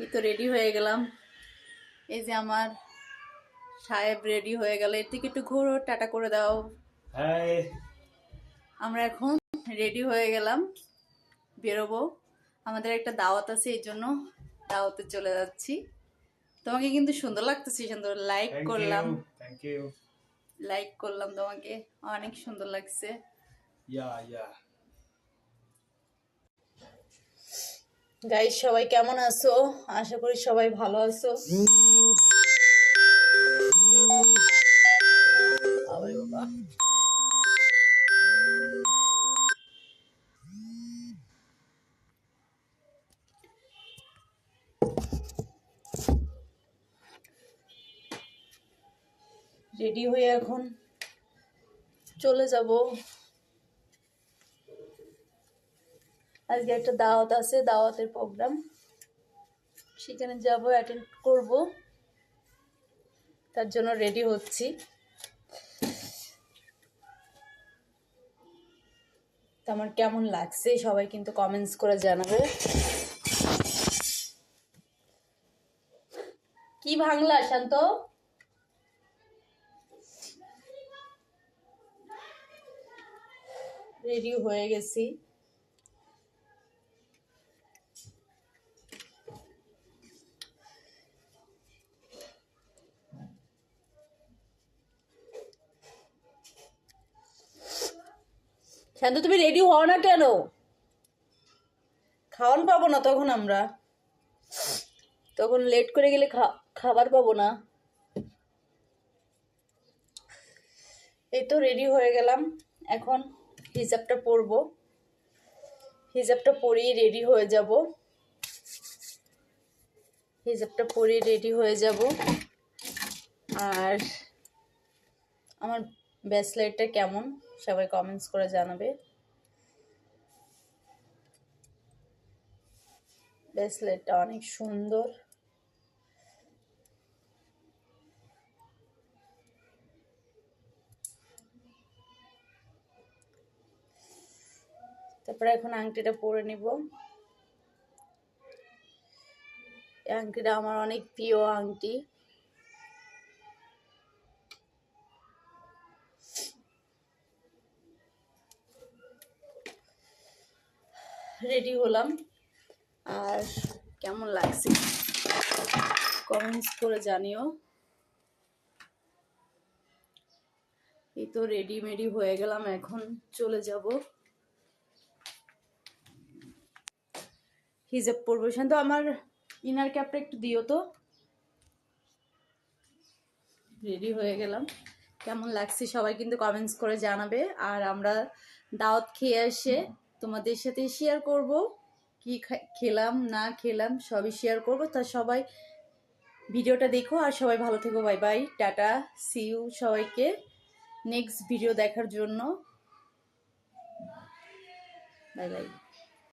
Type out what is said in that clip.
এই তো রেডি হয়ে গেলাম। এই যে আমার সাহেব রেডি হয়ে গেল। এর থেকে একটু ঘোরো টাটা করে দাও। আমরা এখন রেডি হয়ে গেলাম। বেরোবো। আমাদের একটা দাওয়াত আছে এই জন্য দাওয়াতে চলে যাচ্ছি। তোমাকে কিন্তু সুন্দর লাগতেছে সুন্দর লাইক করলাম। লাইক করলাম তোমাকে। অনেক সুন্দর লাগছে। ইয়া ইয়া গাইজ সবাই কেমন আছো? আশা করি সবাই ভালো আছো। রেডি হয়ে এখন চলে যাব। আজকে একটা দাওয়াত আছে, দাওয়াতের প্রোগ্রাম সেখানে যাব অ্যাটেন্ড করব। তার জন্য রেডি হচ্ছি। আমার কেমন লাগছে, সবাই কিন্তু কমেন্টস করে জানাবে। কি ভাঙলা শান্ত? রেডি হয়ে গেছি। শান্ত তুমি রেডি হও না কেন? খাওয়ান পাবো না তখন আমরা। তখন লেট করে গেলে খাবার পাবো না। এই তো রেডি হয়ে গেলাম। এখন হিজাবটা পরবো। হিজাবটা পরিয়ে রেডি হয়ে যাব। হিজাবটা পরিয়ে রেডি হয়ে যাব। আর আমার ব্যাসলাইটটা কেমন? সবাই কমেন্টস করে জানাবে। ব্রেসলেটটা অনেক সুন্দর। তারপরে এখন আংটিটা পরে নিব। আংটিটা আমার অনেক প্রিয় আংটি। রেডি হলাম। আর কেমন লাগছে? কমেন্টস করে জানিও। এই তো রেডি মেডি হয়ে গেলাম, এখন চলে যাব। হিজাব পরবো তো আমার ইনার ক্যাপটা একটু দিও তো। রেডি হয়ে গেলাম। কেমন লাগছে সবাই কিন্তু কমেন্টস করে জানাবে। আর আমরা দাওয়াত খেয়ে এসে তোমাদের সাথে শেয়ার করব। কি খেলাম, না খেলাম, সবই শেয়ার করব। তা সবাই ভিডিওটা দেখো আর সবাই ভালো থেকো bye bye tata see you সবাইকে নেক্সট ভিডিও দেখার জন্য। Bye bye